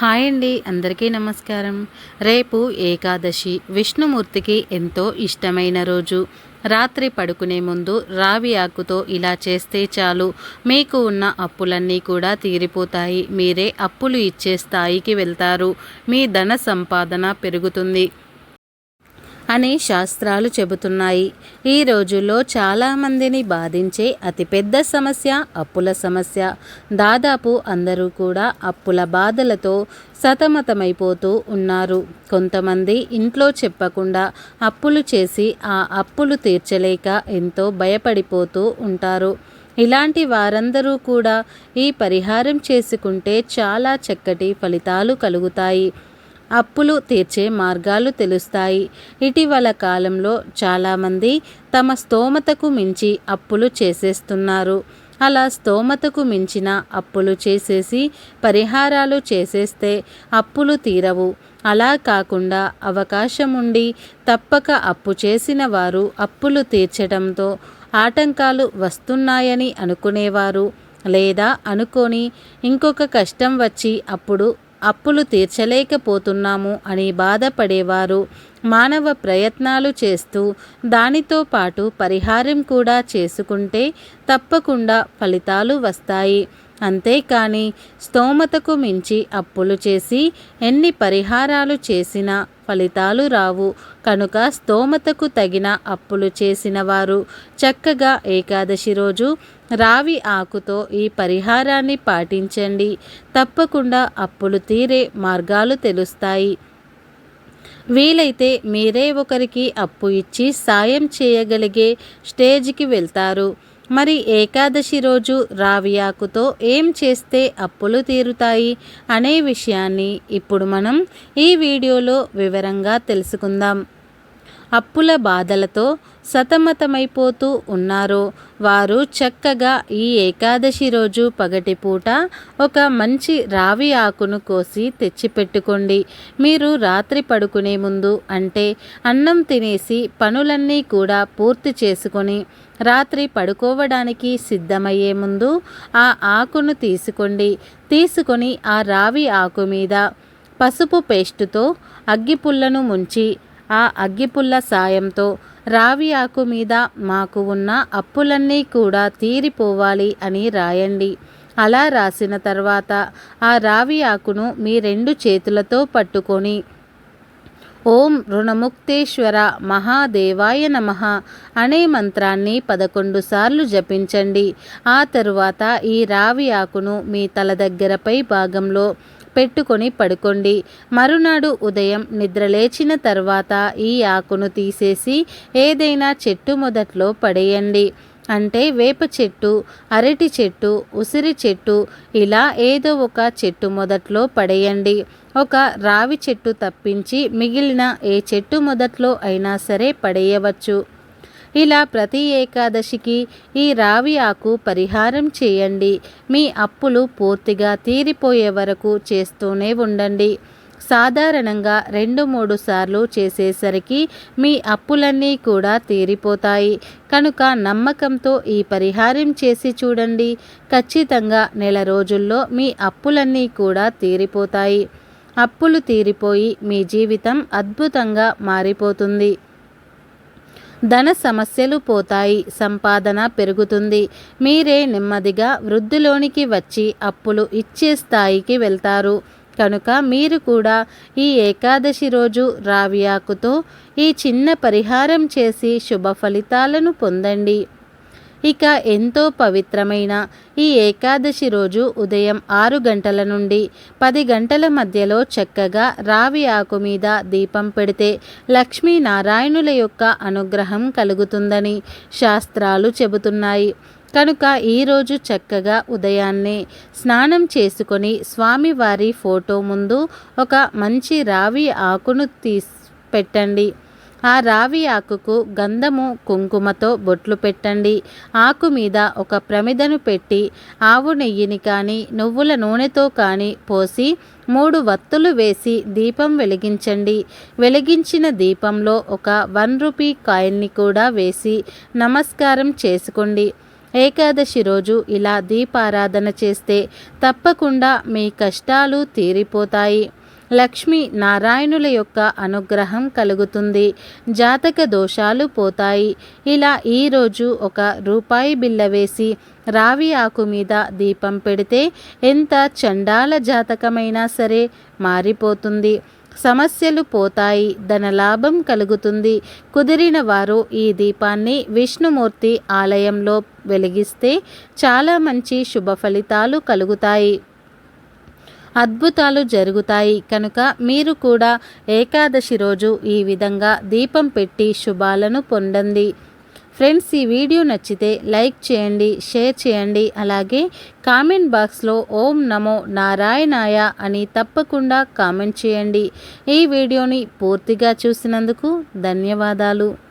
Hi అండి అందరికీ నమస్కారం. రేపు ఏకాదశి. విష్ణుమూర్తికి ఎంతో ఇష్టమైన రోజు. రాత్రి పడుకునే ముందు రావి ఆకుతో ఇలా చేస్తే చాలు. మీకు ఉన్న అప్పులన్నీ కూడా తీరిపోతాయి. మీరే అప్పులు ఇచ్చే స్థాయికి వెళ్తారు. మీ ధన సంపాదన పెరుగుతుంది. అని శాస్త్రాలు చెబుతున్నాయి. ఈ రోజుల్లో చాలామందిని బాధించే అతిపెద్ద సమస్య అప్పుల సమస్య. దాదాపు అందరూ కూడా అప్పుల బాధలతో సతమతమైపోతూ ఉన్నారు. కొంతమంది ఇంట్లో చెప్పకుండా అప్పులు చేసి ఆ అప్పులు తీర్చలేక ఎంతో భయపడిపోతూ ఉంటారు. ఇలాంటి వారందరూ కూడా ఈ పరిహారం చేసుకుంటే చాలా చక్కటి ఫలితాలు కలుగుతాయి. అప్పులు తీర్చే మార్గాలు తెలుస్తాయి. ఇటీవల కాలంలో చాలామంది తమ స్తోమతకు మించి అప్పులు చేసేస్తున్నారు. అలా స్తోమతకు మించిన అప్పులు చేసేసి పరిహారాలు చేసేస్తే అప్పులు తీరవు. అలా కాకుండా అవకాశం ఉండి తప్పక అప్పు చేసిన వారు అప్పులు తీర్చడంతో ఆటంకాలు వస్తున్నాయని అనుకునేవారు. లేదా అనుకొని ఇంకొక కష్టం వచ్చి అప్పుడు అప్పులు తీర్చలేకపోతున్నాము అని బాధపడేవారు. మానవ ప్రయత్నాలు చేస్తూ దానితో పాటు పరిహారం కూడా చేసుకుంటే తప్పకుండా ఫలితాలు వస్తాయి. అంతేకాని స్తోమతకు మించి అప్పులు చేసి ఎన్ని పరిహారాలు చేసినా ఫలితాలు రావు. కనుక స్తోమతకు తగిన అప్పులు చేసిన వారు చక్కగా ఏకాదశి రోజు రావి ఆకుతో ఈ పరిహారాన్ని పాటించండి. తప్పకుండా అప్పులు తీరే మార్గాలు తెలుస్తాయి. వీలైతే మీరే ఒకరికి అప్పు ఇచ్చి సాయం చేయగలిగే స్టేజ్కి వెళ్తారు. మరి ఏకాదశి రోజు రావియాకుతో ఏం చేస్తే అప్పులు తీరుతాయి అనే విషయాన్ని ఇప్పుడు మనం ఈ వీడియోలో వివరంగా తెలుసుకుందాం. అప్పుల బాధలతో సతమతమైపోతూ ఉన్నారో. వారు చక్కగా ఈ ఏకాదశి రోజు పగటిపూట ఒక మంచి రావి ఆకును కోసి తెచ్చిపెట్టుకోండి. మీరు రాత్రి పడుకునే ముందు అంటే అన్నం తినేసి పనులన్నీ కూడా పూర్తి చేసుకొని రాత్రి పడుకోవడానికి సిద్ధమయ్యే ముందు ఆ ఆకును తీసుకోండి. తీసుకొని ఆ రావి ఆకు మీద పసుపు పేస్టుతో అగ్గిపుల్లను ముంచి ఆ అగ్గిపుల్ల సాయంతో రావి ఆకు మీద మాకు ఉన్న అప్పులన్నీ కూడా తీరిపోవాలి అని రాయండి. అలా రాసిన తర్వాత ఆ రావి ఆకును మీ రెండు చేతులతో పట్టుకొని ఓం రుణముక్తేశ్వర మహాదేవాయ నమ అనే మంత్రాన్ని పదకొండు సార్లు జపించండి. ఆ తరువాత ఈ రావి ఆకును మీ తల దగ్గరపై భాగంలో పెట్టుకొని పడుకోండి. మరునాడు ఉదయం నిద్రలేచిన తర్వాత ఈ ఆకును తీసేసి ఏదైనా చెట్టు మొదట్లో పడేయండి. అంటే వేప చెట్టు అరటి చెట్టు ఉసిరి చెట్టు ఇలా ఏదో ఒక చెట్టు మొదట్లో పడేయండి. ఒక రావి చెట్టు తప్పించి మిగిలిన ఏ చెట్టు మొదట్లో అయినా సరే పడేయవచ్చు. ఇలా ప్రతి ఏకాదశికి ఈ రావి ఆకు పరిహారం చేయండి. మీ అప్పులు పూర్తిగా తీరిపోయే వరకు చేస్తూనే ఉండండి. సాధారణంగా రెండు మూడు సార్లు చేసేసరికి మీ అప్పులన్నీ కూడా తీరిపోతాయి. కనుక నమ్మకంతో ఈ పరిహారం చేసి చూడండి. ఖచ్చితంగా నెల రోజుల్లో మీ అప్పులన్నీ కూడా తీరిపోతాయి. అప్పులు తీరిపోయి మీ జీవితం అద్భుతంగా మారిపోతుంది. ధన సమస్యలు పోతాయి సంపాదన పెరుగుతుంది. మీరే నెమ్మదిగా వృద్ధిలోనికి వచ్చి అప్పులు ఇచ్చే స్థాయికి వెళ్తారు. కనుక మీరు కూడా ఈ ఏకాదశి రోజు రావియాకుతో ఈ చిన్న పరిహారం చేసి శుభ ఫలితాలను పొందండి. ఇక ఎంతో పవిత్రమైన ఈ ఏకాదశి రోజు ఉదయం ఆరు గంటల నుండి పది గంటల మధ్యలో చక్కగా రావి ఆకు మీద దీపం పెడితే లక్ష్మీనారాయణుల యొక్క అనుగ్రహం కలుగుతుందని శాస్త్రాలు చెబుతున్నాయి. కనుక ఈరోజు చక్కగా ఉదయాన్నే స్నానం చేసుకొని స్వామివారి ఫోటో ముందు ఒక మంచి రావి ఆకును తీసి పెట్టండి. ఆ రావి ఆకుకు గంధము కుంకుమతో బొట్లు పెట్టండి. ఆకు మీద ఒక ప్రమిదను పెట్టి ఆవు నెయ్యిని కానీ నువ్వుల నూనెతో కానీ పోసి మూడు వత్తులు వేసి దీపం వెలిగించండి. వెలిగించిన దీపంలో ఒక వన్ రూపీ కాయిన్ని కూడా వేసి నమస్కారం చేసుకోండి. ఏకాదశి రోజు ఇలా దీపారాధన చేస్తే తప్పకుండా మీ కష్టాలు తీరిపోతాయి. లక్ష్మి నారాయణుల యొక్క అనుగ్రహం కలుగుతుంది. జాతక దోషాలు పోతాయి. ఇలా ఈరోజు ఒక రూపాయి బిల్ల వేసి రావి ఆకు మీద దీపం పెడితే ఎంత చండాల జాతకమైనా సరే మారిపోతుంది. సమస్యలు పోతాయి. ధనలాభం కలుగుతుంది. కుదిరిన వారు ఈ దీపాన్ని విష్ణుమూర్తి ఆలయంలో వెలిగిస్తే చాలా మంచి శుభ ఫలితాలు కలుగుతాయి. అద్భుతాలు జరుగుతాయి. కనుక మీరు కూడా ఏకాదశి రోజు ఈ విధంగా దీపం పెట్టి శుభాలను పొందండి. ఫ్రెండ్స్ ఈ వీడియో నచ్చితే లైక్ చేయండి షేర్ చేయండి. అలాగే కామెంట్ బాక్స్లో ఓం నమో నారాయణాయ అని తప్పకుండా కామెంట్ చేయండి. ఈ వీడియోని పూర్తిగా చూసినందుకు ధన్యవాదాలు.